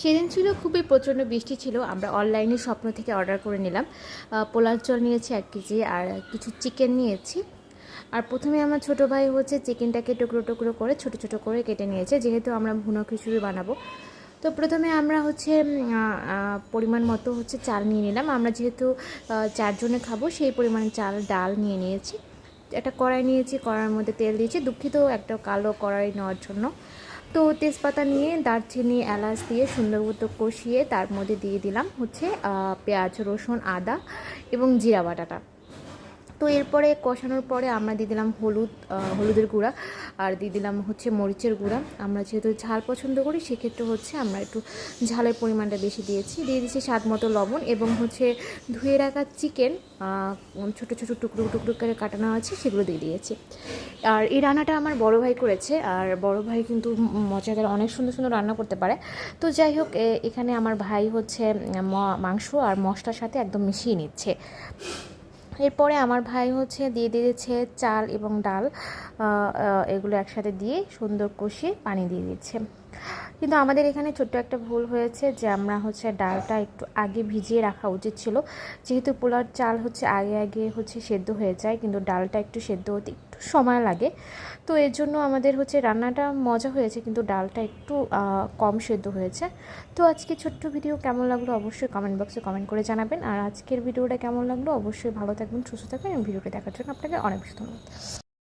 সেদিন ছিল, খুবই প্রচণ্ড বৃষ্টি ছিল। আমরা অনলাইনে স্বপ্ন থেকে অর্ডার করে নিলাম। পোলার চল নিয়েছি এক কেজি আর কিছু চিকেন নিয়েছি। আর প্রথমে আমার ছোটো ভাই হচ্ছে চিকেনটাকে টুকরো টুকরো করে, ছোট ছোট করে কেটে নিয়েছে। যেহেতু আমরা ভুনো খিচুড়ি বানাবো। তো প্রথমে আমরা হচ্ছে পরিমাণ মতো হচ্ছে চাল নিয়ে নিলাম। আমরা যেহেতু চারজনে খাব, সেই পরিমাণে চাল, ডাল নিয়ে নিয়েছি। একটা কড়াই নিয়েছি, কড়াইয়ের মধ্যে তেল দিয়েছি। দুঃখিত একটা কালো কড়াই নেওয়ার জন্য। তো তেজপাতা নিয়ে দারচিনি, এলাচ দিয়ে সুন্দর মতো কষিয়ে তার মধ্যে দিয়ে দিলাম হচ্ছে পেঁয়াজ, রসুন, আদা এবং জিরা বাটাটা। তো এরপরে কষানোর পরে আমরা দিয়ে দিলাম হলুদ হলুদের গুঁড়া আর দিয়ে দিলাম হচ্ছে মরিচের গুঁড়া। আমরা যেহেতু ঝাল পছন্দ করি, সেক্ষেত্রে হচ্ছে আমরা একটু ঝালের পরিমাণটা বেশি দিয়েছি। দিয়ে দিচ্ছি স্বাদ মতো লবণ এবং হচ্ছে ধুয়ে রাখা চিকেন ছোটো ছোটো টুকরো টুকরো করে কাটানো আছে, সেগুলো দিয়ে দিয়েছি। আর এই রান্নাটা আমার বড় ভাই করেছে, আর বড় ভাই কিন্তু মজাদার, অনেক সুন্দর সুন্দর রান্না করতে পারে। তো যাই হোক এখানে আমার ভাই হচ্ছে মাংস আর মশলার সাথে একদম মিশিয়ে নিচ্ছে। এরপরে আমার ভাই হচ্ছে দিয়ে দিয়েছে চাল এবং ডাল এগুলো একসাথে দিয়ে সুন্দর কষিয়ে পানি দিয়ে দিয়েছে কিন্তু আমাদের এখানে ছোট্ট একটা ভুল হয়েছে যে আমরা হচ্ছে ডালটা একটু আগে ভিজিয়ে রাখা উচিত ছিল। যেহেতু পোলার চাল হচ্ছে আগে আগে হচ্ছে সেদ্ধ হয়ে যায়, কিন্তু ডালটা একটু সেদ্ধ হতে সময় লাগে। তো এর জন্য আমাদের হচ্ছে রান্নাটা মজা হয়েছে, কিন্তু ডালটা একটু কম সেদ্ধ হয়েছে। তো আজকে ছোট্ট ভিডিও কেমন লাগল অবশ্যই কমেন্ট বক্সে কমেন্ট করে জানাবেন। আর আজকের ভিডিওটা কেমন লাগল অবশ্যই ভালো থাকবেন, সুস্থ থাকবেন ভিডিওটা দেখার জন্য আপনাকে অনেক ধন্যবাদ।